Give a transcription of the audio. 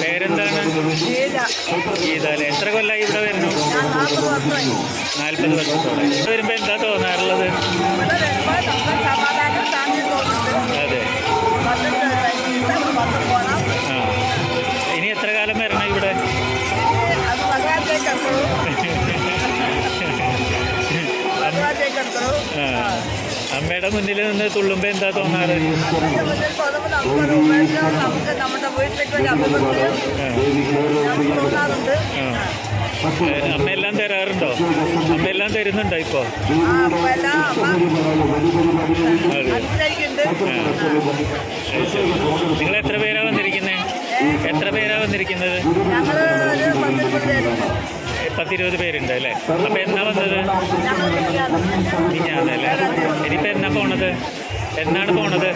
പേരെന്താണ്? ഗീത അല്ലേ എത്ര കൊല്ലായി ഇവിടെ വരുന്നു? നാൽപ്പത് വർഷത്തോടെ ഇവിടെ വരുമ്പോ എന്താ തോന്നാറുള്ളത്? അതെ. ആ. ഇനി എത്ര കാലം വരണം ഇവിടെ? അമ്മയുടെ മുന്നിൽ നിന്ന് തുള്ളുമ്പോ എന്താ തോന്നാറ്? അമ്മയെല്ലാം തരാറുണ്ടോ? അമ്മയെല്ലാം തരുന്നുണ്ടോ ഇപ്പോ? നിങ്ങൾ എത്ര പേരാ വന്നിരിക്കുന്നത് എത്ര പേരാ വന്നിരിക്കുന്നത്? പത്തിരുപത് പേരുണ്ട് അല്ലേ? അപ്പൊ എന്നാ വന്നത്? ഇനിയാണല്ലേ ഇനിയിപ്പോ എന്നാ പോണത്? എന്നാണ് പോണത്?